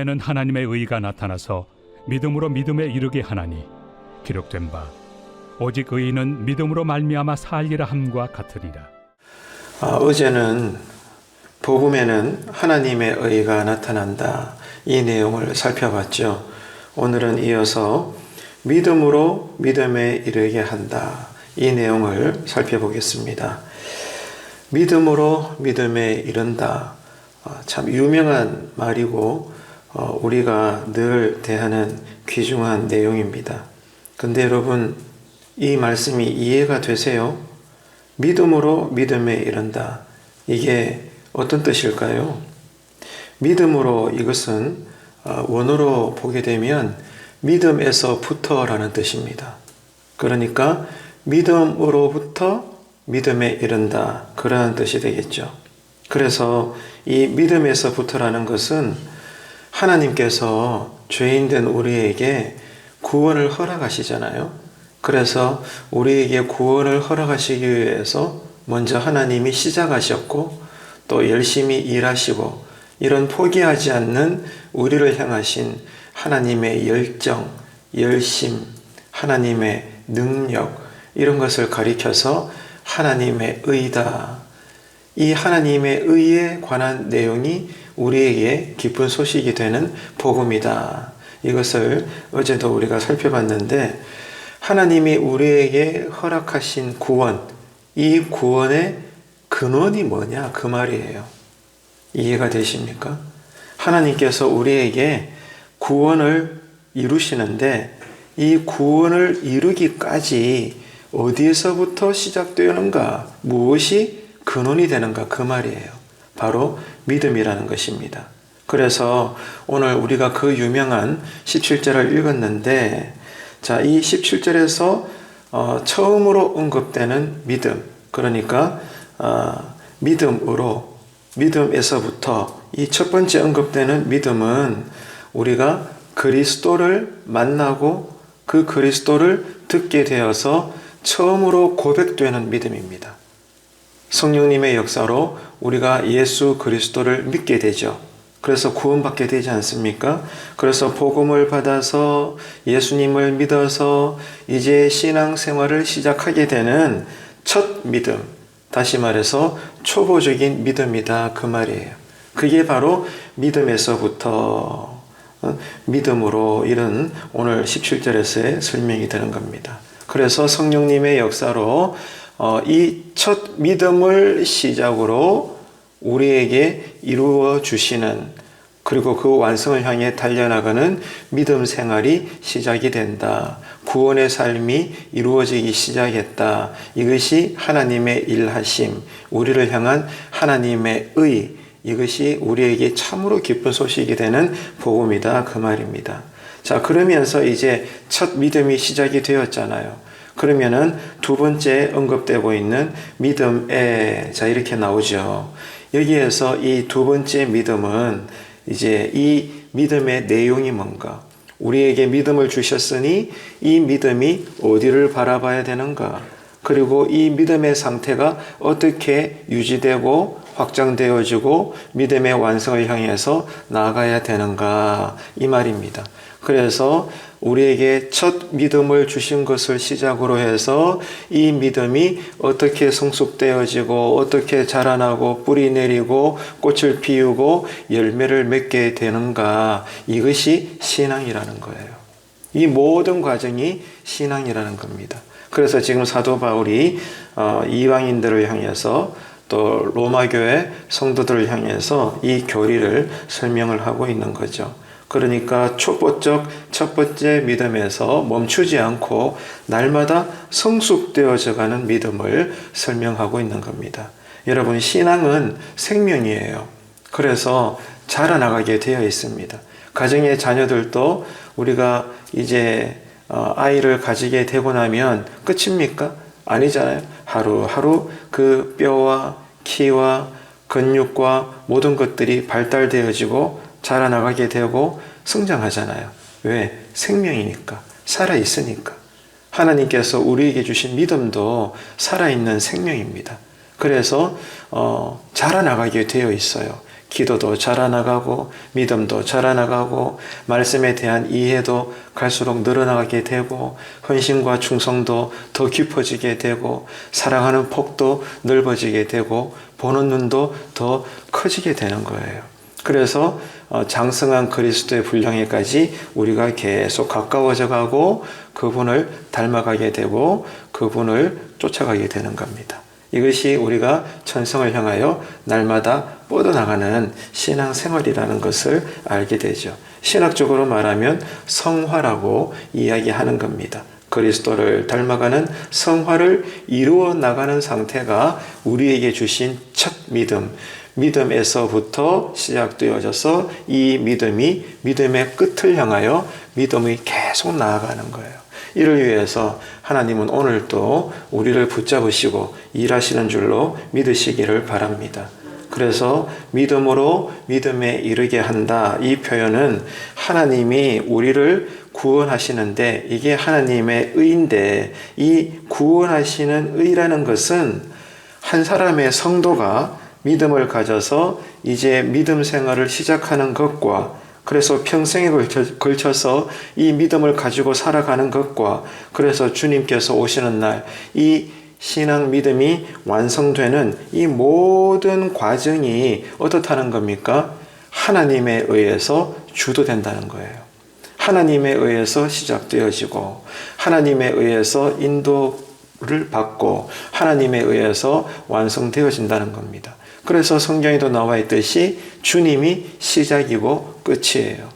믿음에는 하나님의 의가 나타나서 믿음으로 믿음에 이르게 하나니 기록된 바 오직 의인은 믿음으로 말미암아 살리라 함과 같으리라. 아, 어제는 복음에는 하나님의 의가 나타난다. 이 내용을 살펴봤죠. 오늘은 이어서 믿음으로 믿음에 이르게 한다. 이 내용을 살펴보겠습니다. 믿음으로 믿음에 이른다. 아, 참 유명한 말이고 어, 우리가 늘 대하는 귀중한 내용입니다. 근데 여러분 이 말씀이 이해가 되세요? 믿음으로 믿음에 이른다. 이게 어떤 뜻일까요? 믿음으로 이것은 어, 원어로 보게 되면 믿음에서부터라는 뜻입니다. 그러니까 믿음으로부터 믿음에 이른다. 그러한 뜻이 되겠죠. 그래서 이 믿음에서부터라는 것은 하나님께서 죄인된 우리에게 구원을 허락하시잖아요. 그래서 우리에게 구원을 허락하시기 위해서 먼저 하나님이 시작하셨고 또 열심히 일하시고 이런 포기하지 않는 우리를 향하신 하나님의 열정, 열심, 하나님의 능력 이런 것을 가리켜서 하나님의 의다. 이 하나님의 의에 관한 내용이 우리에게 기쁜 소식이 되는 복음이다. 이것을 어제도 우리가 살펴봤는데 하나님이 우리에게 허락하신 구원, 이 구원의 근원이 뭐냐? 그 말이에요. 이해가 되십니까? 하나님께서 우리에게 구원을 이루시는데 이 구원을 이루기까지 어디에서부터 시작되는가? 무엇이 근원이 되는가? 그 말이에요. 바로 믿음이라는 것입니다. 그래서 오늘 우리가 그 유명한 17절을 읽었는데 자, 이 17절에서 어, 처음으로 언급되는 믿음. 그러니까 어, 믿음으로 믿음에서부터 이 첫 번째 언급되는 믿음은 우리가 그리스도를 만나고 그 그리스도를 듣게 되어서 처음으로 고백되는 믿음입니다. 성령님의 역사로 우리가 예수 그리스도를 믿게 되죠. 그래서 구원받게 되지 않습니까? 그래서 복음을 받아서 예수님을 믿어서 이제 신앙 생활을 시작하게 되는 첫 믿음. 다시 말해서 초보적인 믿음이다. 그 말이에요. 그게 바로 믿음에서부터 어, 믿음으로 이런 오늘 17절에서의 설명이 되는 겁니다. 그래서 성령님의 역사로 어, 이첫 믿음을 시작으로 우리에게 이루어 주시는 그리고 그 완성을 향해 달려나가는 믿음 생활이 시작이 된다. 구원의 삶이 이루어지기 시작했다. 이것이 하나님의 일하심, 우리를 향한 하나님의 의, 이것이 우리에게 참으로 기쁜 소식이 되는 복음이다. 그 말입니다. 자, 그러면서 이제 첫 믿음이 시작이 되었잖아요. 그러면은 두 번째 언급되고 있는 믿음에, 자, 이렇게 나오죠. 여기에서 이 두 번째 믿음은 이제 이 믿음의 내용이 뭔가? 우리에게 믿음을 주셨으니 이 믿음이 어디를 바라봐야 되는가? 그리고 이 믿음의 상태가 어떻게 유지되고 확장되어지고 믿음의 완성을 향해서 나아가야 되는가? 이 말입니다. 그래서 우리에게 첫 믿음을 주신 것을 시작으로 해서 이 믿음이 어떻게 성숙되어지고 어떻게 자라나고 뿌리 내리고 꽃을 피우고 열매를 맺게 되는가 이것이 신앙이라는 거예요. 이 모든 과정이 신앙이라는 겁니다. 그래서 지금 사도 바울이 어, 이방인들을 향해서 또 로마 교회 성도들을 향해서 이 교리를 설명을 하고 있는 거죠. 그러니까 초보적 첫 번째 믿음에서 멈추지 않고 날마다 성숙되어져 가는 믿음을 설명하고 있는 겁니다. 여러분, 신앙은 생명이에요. 그래서 자라나가게 되어 있습니다. 가정의 자녀들도 우리가 이제 어, 아이를 가지게 되고 나면 끝입니까? 아니잖아요. 하루하루 그 뼈와 키와 근육과 모든 것들이 발달되어지고 자라나가게 되고 성장하잖아요. 왜? 생명이니까. 살아있으니까. 하나님께서 우리에게 주신 믿음도 살아있는 생명입니다. 그래서, 어, 자라나가게 되어 있어요. 기도도 자라나가고 믿음도 자라나가고 말씀에 대한 이해도 갈수록 늘어나게 되고 헌신과 충성도 더 깊어지게 되고 사랑하는 폭도 넓어지게 되고 보는 눈도 더 커지게 되는 거예요. 그래서 어, 장성한 그리스도의 분량에까지 우리가 계속 가까워져 가고 그분을 닮아가게 되고 그분을 쫓아가게 되는 겁니다. 이것이 우리가 천성을 향하여 날마다 뻗어나가는 신앙 생활이라는 것을 알게 되죠. 신학적으로 말하면 성화라고 이야기하는 겁니다. 그리스도를 닮아가는 성화를 이루어 나가는 상태가 우리에게 주신 첫 믿음, 믿음에서부터 시작되어져서 이 믿음이 믿음의 끝을 향하여 믿음이 계속 나아가는 거예요. 이를 위해서 하나님은 오늘 또 우리를 붙잡으시고 일하시는 줄로 믿으시기를 바랍니다. 그래서 믿음으로 믿음에 이르게 한다. 이 표현은 하나님이 우리를 구원하시는데 이게 하나님의 의인데 이 구원하시는 의라는 것은 한 사람의 성도가 믿음을 가져서 이제 믿음 생활을 시작하는 것과 그래서 평생에 걸쳐서 이 믿음을 가지고 살아가는 것과 그래서 주님께서 오시는 날 이 신앙 믿음이 완성되는 이 모든 과정이 어떻다는 겁니까? 하나님에 의해서 주도된다는 거예요. 하나님에 의해서 시작되어지고 하나님에 의해서 인도를 받고 하나님에 의해서 완성되어진다는 겁니다. 그래서 성경에도 나와 있듯이 주님이 시작이고 끝이에요.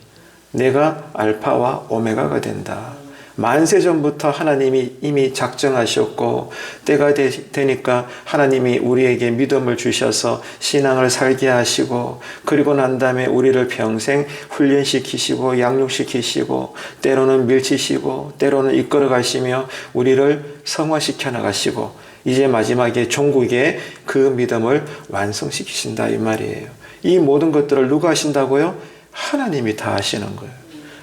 내가 알파와 오메가가 된다. 만세 전부터 하나님이 이미 작정하셨고 때가 되, 니까 하나님이 우리에게 믿음을 주셔서 신앙을 살게 하시고 그리고 난 다음에 우리를 평생 훈련시키시고 양육시키시고 때로는 밀치시고 때로는 이끌어 가시며 우리를 성화시켜 나가시고 이제 마지막에 종국에 그 믿음을 완성시키신다 이 말이에요. 이 모든 것들을 누가 하신다고요? 하나님이 다 하시는 거예요.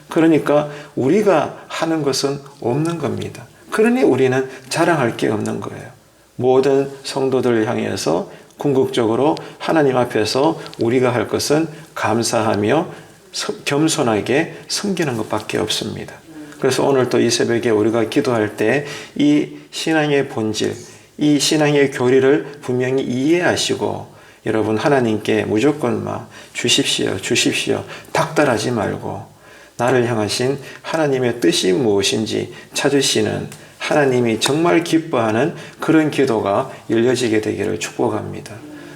그러니까 우리가 하는 것은 없는 겁니다. 그러니 우리는 자랑할 게 없는 거예요. 모든 성도들을 향해서 궁극적으로 하나님 앞에서 우리가 할 것은 감사하며 겸손하게 섬기는 것밖에 없습니다. 그래서 오늘 또 이 새벽에 우리가 기도할 때 이 신앙의 본질, 이 신앙의 교리를 분명히 이해하시고 여러분 하나님께 무조건 막 주십시오, 주십시오, 닥달하지 말고 나를 향하신 하나님의 뜻이 무엇인지 찾으시는 하나님이 정말 기뻐하는 그런 기도가 열려지게 되기를 축복합니다.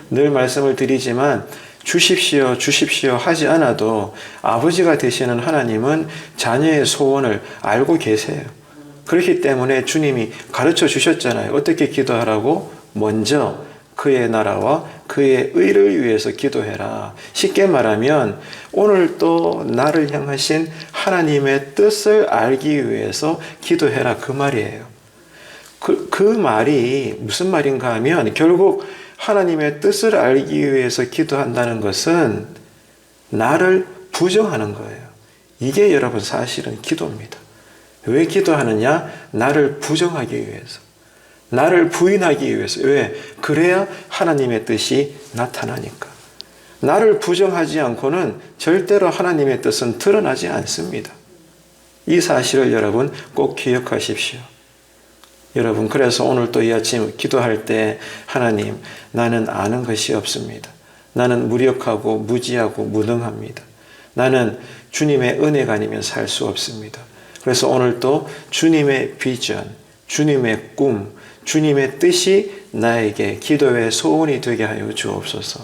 늘 말씀을 드리지만 주십시오, 주십시오 하지 않아도 아버지가 되시는 하나님은 자녀의 소원을 알고 계세요. 그렇기 때문에 주님이 가르쳐 주셨잖아요. 어떻게 기도하라고? 먼저 그의 나라와 그의 의를 위해서 기도해라. 쉽게 말하면 오늘 또 나를 향하신 하나님의 뜻을 알기 위해서 기도해라. 그 말이에요. 그, 그 말이 무슨 말인가 하면 결국 하나님의 뜻을 알기 위해서 기도한다는 것은 나를 부정하는 거예요. 이게 여러분 사실은 기도입니다. 왜 기도하느냐? 나를 부정하기 위해서. 나를 부인하기 위해서. 왜? 그래야 하나님의 뜻이 나타나니까. 나를 부정하지 않고는 절대로 하나님의 뜻은 드러나지 않습니다. 이 사실을 여러분 꼭 기억하십시오. 여러분, 그래서 오늘 또 이 아침 기도할 때 하나님, 나는 아는 것이 없습니다. 나는 무력하고 무지하고 무능합니다. 나는 주님의 은혜가 아니면 살 수 없습니다. 그래서 오늘 또 주님의 비전, 주님의 꿈, 주님의 뜻이 나에게 기도의 소원이 되게 하여 주옵소서.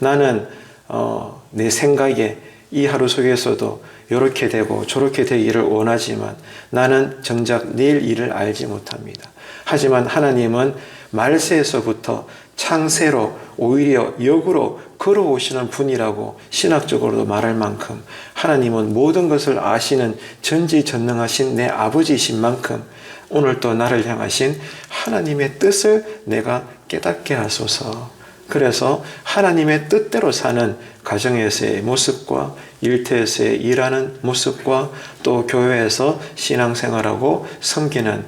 나는 어, 내 생각에 이 하루 속에서도 이렇게 되고 저렇게 되기를 원하지만 나는 정작 내일 일을 알지 못합니다. 하지만 하나님은 말세에서부터 창세로 오히려 역으로 걸어오시는 분이라고 신학적으로도 말할 만큼 하나님은 모든 것을 아시는 전지전능하신 내 아버지이신 만큼 오늘 또 나를 향하신 하나님의 뜻을 내가 깨닫게 하소서. 그래서 하나님의 뜻대로 사는 가정에서의 모습과 일터에서의 일하는 모습과 또 교회에서 신앙생활하고 섬기는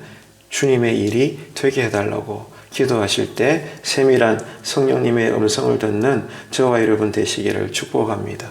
주님의 일이 되게 해달라고 기도하실 때 세밀한 성령님의 음성을 듣는 저와 여러분 되시기를 축복합니다.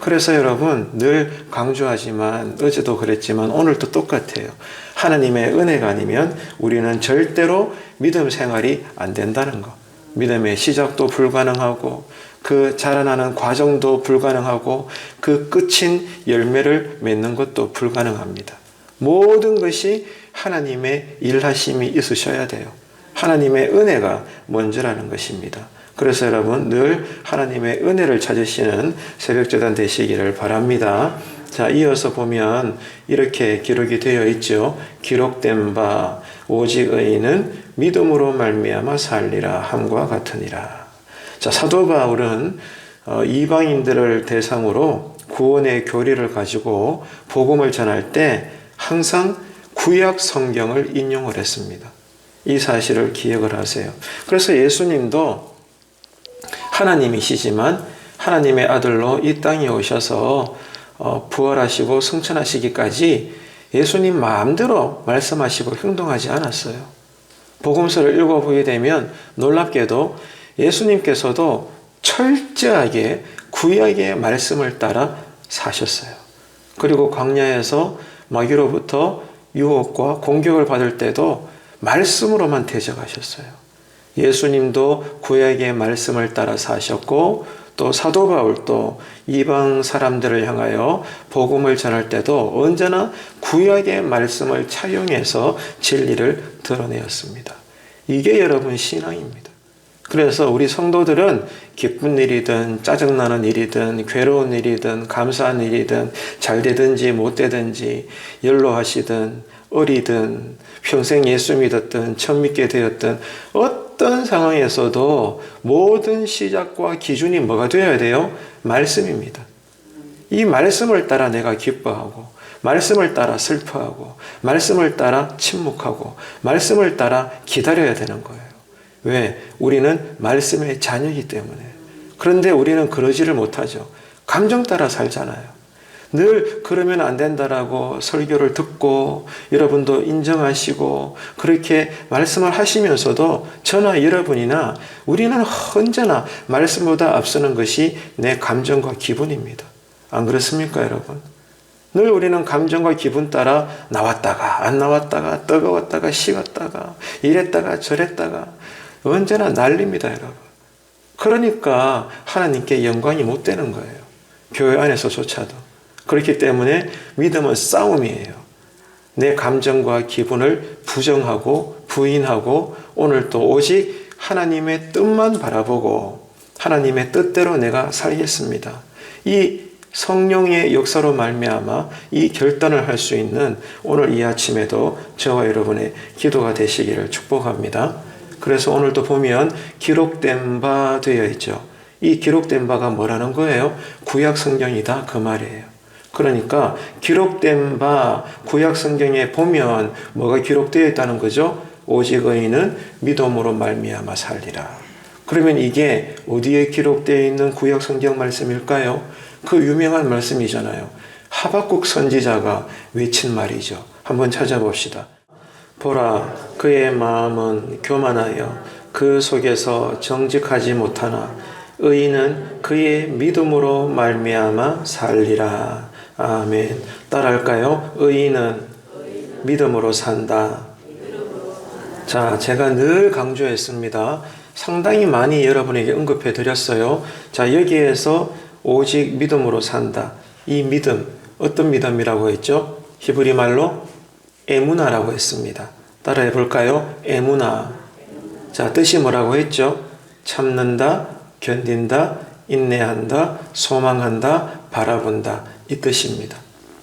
그래서 여러분 늘 강조하지만 어제도 그랬지만 오늘도 똑같아요. 하나님의 은혜가 아니면 우리는 절대로 믿음 생활이 안 된다는 거. 믿음의 시작도 불가능하고 그 자라나는 과정도 불가능하고 그 끝인 열매를 맺는 것도 불가능합니다. 모든 것이 하나님의 일하심이 있으셔야 돼요. 하나님의 은혜가 먼저라는 것입니다. 그래서 여러분 늘 하나님의 은혜를 찾으시는 새벽재단 되시기를 바랍니다. 자, 이어서 보면 이렇게 기록이 되어 있죠. 기록된 바 오직 의인은 믿음으로 말미암아 살리라 함과 같으니라. 자, 사도 바울은 어, 이방인들을 대상으로 구원의 교리를 가지고 복음을 전할 때 항상 구약 성경을 인용을 했습니다. 이 사실을 기억을 하세요. 그래서 예수님도 하나님이시지만 하나님의 아들로 이 땅에 오셔서 어, 부활하시고 승천하시기까지 예수님 마음대로 말씀하시고 행동하지 않았어요. 복음서를 읽어보게 되면 놀랍게도 예수님께서도 철저하게 구약의 말씀을 따라 사셨어요. 그리고 광야에서 마귀로부터 유혹과 공격을 받을 때도 말씀으로만 대적하셨어요. 예수님도 구약의 말씀을 따라 사셨고 또 사도 바울도 이방 사람들을 향하여 복음을 전할 때도 언제나 구약의 말씀을 차용해서 진리를 드러내었습니다. 이게 여러분 신앙입니다. 그래서 우리 성도들은 기쁜 일이든 짜증나는 일이든 괴로운 일이든 감사한 일이든 잘 되든지 못 되든지 연로하시든 어리든 평생 예수 믿었든 처음 믿게 되었든 어떤 상황에서도 모든 시작과 기준이 뭐가 되어야 돼요? 말씀입니다. 이 말씀을 따라 내가 기뻐하고 말씀을 따라 슬퍼하고 말씀을 따라 침묵하고 말씀을 따라 기다려야 되는 거예요. 왜? 우리는 말씀의 자녀이기 때문에. 그런데 우리는 그러지를 못하죠. 감정 따라 살잖아요. 늘 그러면 안 된다라고 설교를 듣고 여러분도 인정하시고 그렇게 말씀을 하시면서도 저나 여러분이나 우리는 언제나 말씀보다 앞서는 것이 내 감정과 기분입니다. 안 그렇습니까, 여러분? 늘 우리는 감정과 기분 따라 나왔다가 안 나왔다가 뜨거웠다가 식었다가 이랬다가 저랬다가 언제나 난립니다, 여러분. 그러니까 하나님께 영광이 못 되는 거예요. 교회 안에서조차도. 그렇기 때문에 믿음은 싸움이에요. 내 감정과 기분을 부정하고 부인하고 오늘 또 오직 하나님의 뜻만 바라보고 하나님의 뜻대로 내가 살겠습니다. 이 성령의 역사로 말미암아 이 결단을 할 수 있는 오늘 이 아침에도 저와 여러분의 기도가 되시기를 축복합니다. 그래서 오늘도 보면 기록된 바 되어 있죠. 이 기록된 바가 뭐라는 거예요? 구약 성경이다 그 말이에요. 그러니까 기록된 바 구약 성경에 보면 뭐가 기록되어 있다는 거죠? 오직 의인은 믿음으로 말미암아 살리라. 그러면 이게 어디에 기록되어 있는 구약 성경 말씀일까요? 그 유명한 말씀이잖아요. 하박국 선지자가 외친 말이죠. 한번 찾아봅시다. 보라, 그의 마음은 교만하여 그 속에서 정직하지 못하나 의인은 그의 믿음으로 말미암아 살리라. 아멘. 따라할까요? 의인은 믿음으로 산다. 자, 제가 늘 강조했습니다. 상당히 많이 여러분에게 언급해 드렸어요. 자, 여기에서 오직 믿음으로 산다. 이 믿음, 어떤 믿음이라고 했죠? 히브리 말로 에무나라고 했습니다. 따라해 볼까요? 에무나. 자, 뜻이 뭐라고 했죠? 참는다, 견딘다, 인내한다, 소망한다, 바라본다. 이 뜻입니다.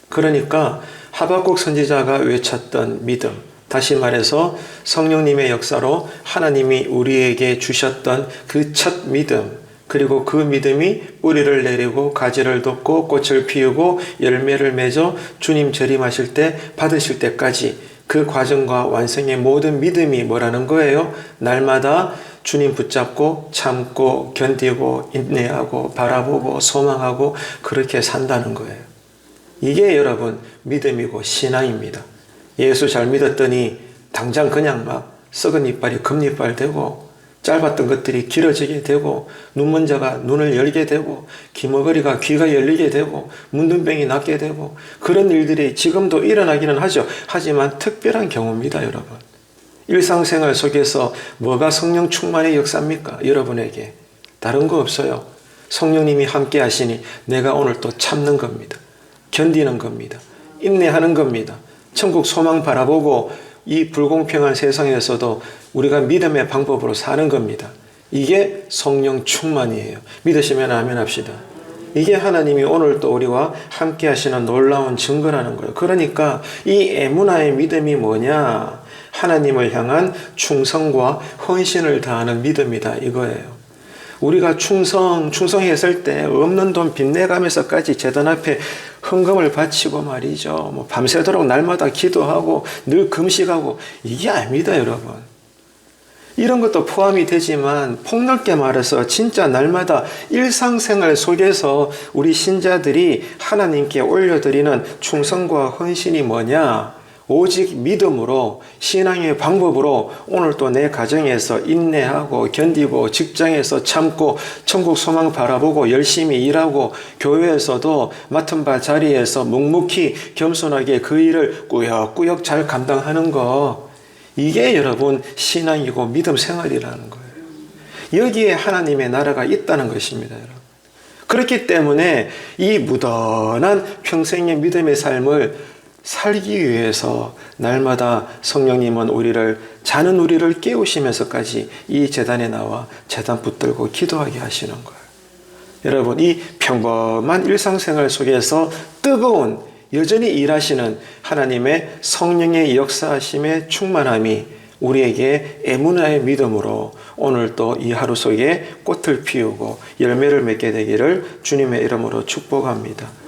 그러니까 하박국 선지자가 외쳤던 믿음, 다시 말해서 성령님의 역사로 하나님이 우리에게 주셨던 그 첫 믿음, 그리고 그 믿음이 뿌리를 내리고 가지를 돋고 꽃을 피우고 열매를 맺어 주님 재림하실 때 받으실 때까지 그 과정과 완성의 모든 믿음이 뭐라는 거예요? 날마다 주님 붙잡고 참고 견디고 인내하고 바라보고 소망하고 그렇게 산다는 거예요. 이게 여러분 믿음이고 신앙입니다. 예수 잘 믿었더니 당장 그냥 막 썩은 이빨이 금이빨 되고 짧았던 것들이 길어지게 되고 눈먼저가 눈을 열게 되고 귀머거리가 귀가 열리게 되고 문둥병이 낫게 되고 그런 일들이 지금도 일어나기는 하죠. 하지만 특별한 경우입니다, 여러분. 일상생활 속에서 뭐가 성령 충만의 역사입니까? 여러분에게 다른 거 없어요. 성령님이 함께 하시니 내가 오늘 또 참는 겁니다. 견디는 겁니다. 인내하는 겁니다. 천국 소망 바라보고 이 불공평한 세상에서도 우리가 믿음의 방법으로 사는 겁니다. 이게 성령 충만이에요. 믿으시면 아멘 합시다. 이게 하나님이 오늘 또 우리와 함께 하시는 놀라운 증거라는 거예요. 그러니까 이 에무나의 믿음이 뭐냐? 하나님을 향한 충성과 헌신을 다하는 믿음이다 이거예요. 우리가 충성, 충성했을 때 없는 돈 빚내가면서까지 재단 앞에 헌금을 바치고 말이죠. 뭐 밤새도록 날마다 기도하고 늘 금식하고 이게 아닙니다, 여러분. 이런 것도 포함이 되지만 폭넓게 말해서 진짜 날마다 일상생활 속에서 우리 신자들이 하나님께 올려드리는 충성과 헌신이 뭐냐? 오직 믿음으로 신앙의 방법으로 오늘 또내 가정에서 인내하고 견디고 직장에서 참고 천국 소망 바라보고 열심히 일하고 교회에서도 맡은 바 자리에서 묵묵히 겸손하게 그 일을 꾸역꾸역 잘 감당하는 거 이게 여러분 신앙이고 믿음 생활이라는 거예요. 여기에 하나님의 나라가 있다는 것입니다, 여러분. 그렇기 때문에 이 무던한 평생의 믿음의 삶을 살기 위해서 날마다 성령님은 우리를 자는 우리를 깨우시면서까지 이 재단에 나와 재단 붙들고 기도하게 하시는 거예요. 여러분 이 평범한 일상생활 속에서 뜨거운 여전히 일하시는 하나님의 성령의 역사하심의 충만함이 우리에게 에무나의 믿음으로 오늘 또이 하루 속에 꽃을 피우고 열매를 맺게 되기를 주님의 이름으로 축복합니다.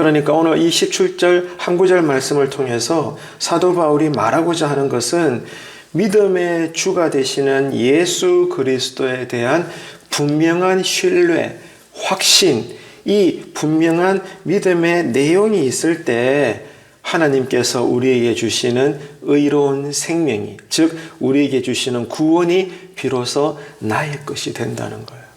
그러니까 오늘 이 17절 한 구절 말씀을 통해서 사도 바울이 말하고자 하는 것은 믿음의 주가 되시는 예수 그리스도에 대한 분명한 신뢰, 확신, 이 분명한 믿음의 내용이 있을 때 하나님께서 우리에게 주시는 의로운 생명이, 즉, 우리에게 주시는 구원이 비로소 나의 것이 된다는 거예요.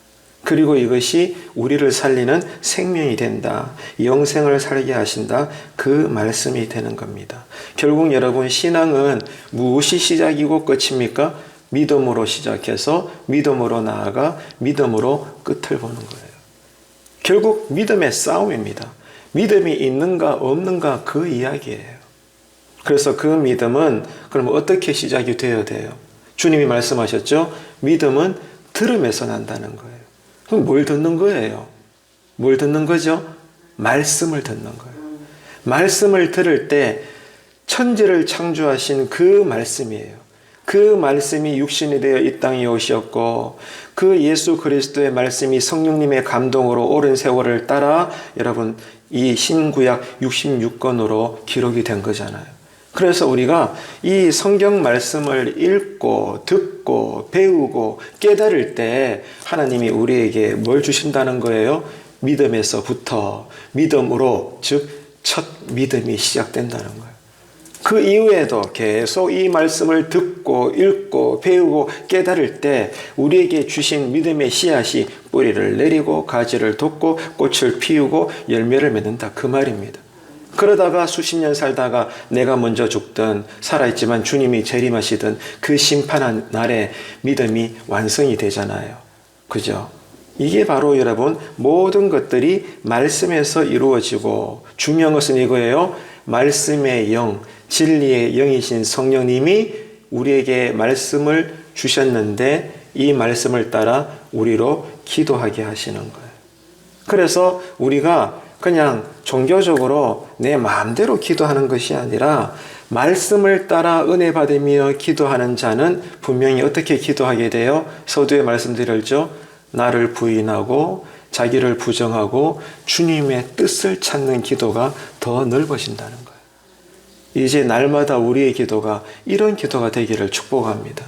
그리고 이것이 우리를 살리는 생명이 된다. 영생을 살게 하신다. 그 말씀이 되는 겁니다. 결국 여러분, 신앙은 무엇이 시작이고 끝입니까? 믿음으로 시작해서 믿음으로 나아가 믿음으로 끝을 보는 거예요. 결국 믿음의 싸움입니다. 믿음이 있는가 없는가 그 이야기예요. 그래서 그 믿음은 그럼 어떻게 시작이 되어야 돼요? 주님이 말씀하셨죠? 믿음은 들음에서 난다는 거예요. 그럼 뭘 듣는 거예요? 뭘 듣는 거죠? 말씀을 듣는 거예요. 말씀을 들을 때 천지를 창조하신 그 말씀이에요. 그 말씀이 육신이 되어 이 땅에 오셨고 그 예수 그리스도의 말씀이 성령님의 감동으로 오랜 세월을 따라 여러분 이 신구약 66권으로 기록이 된 거잖아요. 그래서 우리가 이 성경 말씀을 읽고 듣고 배우고 깨달을 때 하나님이 우리에게 뭘 주신다는 거예요? 믿음에서부터 믿음으로 즉 첫 믿음이 시작된다는 거예요. 그 이후에도 계속 이 말씀을 듣고 읽고 배우고 깨달을 때 우리에게 주신 믿음의 씨앗이 뿌리를 내리고 가지를 돋고 꽃을 피우고 열매를 맺는다 그 말입니다. 그러다가 수십 년 살다가 내가 먼저 죽든 살아있지만 주님이 재림하시든 그 심판한 날에 믿음이 완성이 되잖아요. 그죠? 이게 바로 여러분 모든 것들이 말씀에서 이루어지고 중요한 것은 이거예요. 말씀의 영, 진리의 영이신 성령님이 우리에게 말씀을 주셨는데 이 말씀을 따라 우리로 기도하게 하시는 거예요. 그래서 우리가 그냥 종교적으로 내 마음대로 기도하는 것이 아니라 말씀을 따라 은혜 받으며 기도하는 자는 분명히 어떻게 기도하게 돼요? 서두에 말씀드렸죠. 나를 부인하고 자기를 부정하고 주님의 뜻을 찾는 기도가 더 넓어진다는 거예요. 이제 날마다 우리의 기도가 이런 기도가 되기를 축복합니다.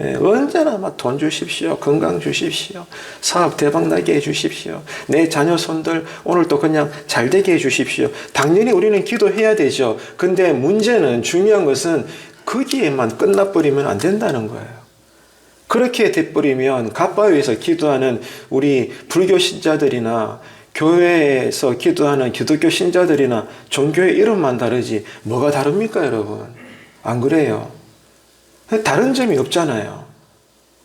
예, 언제나 막 돈 주십시오. 건강 주십시오. 사업 대박 나게 해 주십시오. 내 자녀 손들 오늘도 그냥 잘 되게 해 주십시오. 당연히 우리는 기도해야 되죠. 근데 문제는 중요한 것은 거기에만 끝나버리면 안 된다는 거예요. 그렇게 돼버리면 가빠위에서 기도하는 우리 불교 신자들이나 교회에서 기도하는 기독교 신자들이나 종교의 이름만 다르지 뭐가 다릅니까 여러분? 안 그래요? 다른 점이 없잖아요.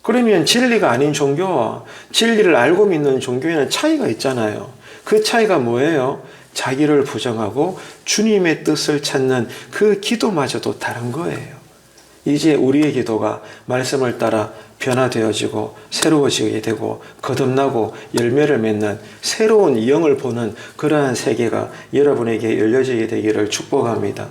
그러면 진리가 아닌 종교와 진리를 알고 믿는 종교에는 차이가 있잖아요. 그 차이가 뭐예요? 자기를 부정하고 주님의 뜻을 찾는 그 기도마저도 다른 거예요. 이제 우리의 기도가 말씀을 따라 변화되어지고 새로워지게 되고 거듭나고 열매를 맺는 새로운 영을 보는 그러한 세계가 여러분에게 열려지게 되기를 축복합니다.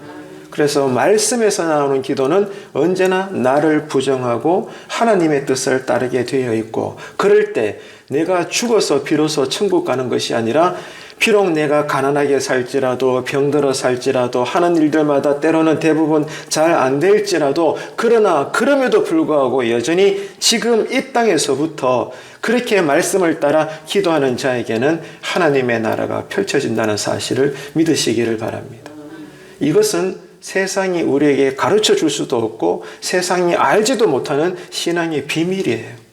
그래서 말씀에서 나오는 기도는 언제나 나를 부정하고 하나님의 뜻을 따르게 되어 있고 그럴 때 내가 죽어서 비로소 천국 가는 것이 아니라 비록 내가 가난하게 살지라도 병들어 살지라도 하는 일들마다 때로는 대부분 잘 안 될지라도 그러나 그럼에도 불구하고 여전히 지금 이 땅에서부터 그렇게 말씀을 따라 기도하는 자에게는 하나님의 나라가 펼쳐진다는 사실을 믿으시기를 바랍니다. 이것은 세상이 우리에게 가르쳐 줄 수도 없고 세상이 알지도 못하는 신앙의 비밀이에요.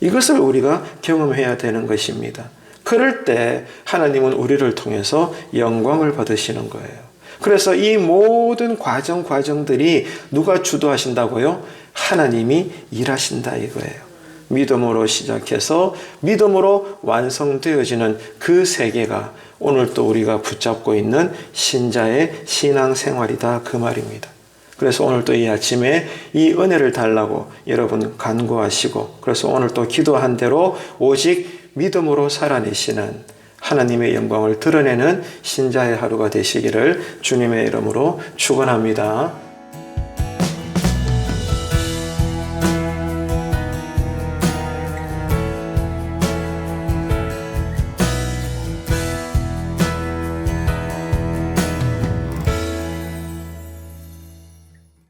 이것을 우리가 경험해야 되는 것입니다. 그럴 때 하나님은 우리를 통해서 영광을 받으시는 거예요. 그래서 이 모든 과정 과정들이 누가 주도하신다고요? 하나님이 일하신다 이거예요. 믿음으로 시작해서 믿음으로 완성되어지는 그 세계가 오늘 또 우리가 붙잡고 있는 신자의 신앙 생활이다 그 말입니다. 그래서 오늘 또 이 아침에 이 은혜를 달라고 여러분 간구하시고 그래서 오늘 또 기도한 대로 오직 믿음으로 살아내시는 하나님의 영광을 드러내는 신자의 하루가 되시기를 주님의 이름으로 축원합니다.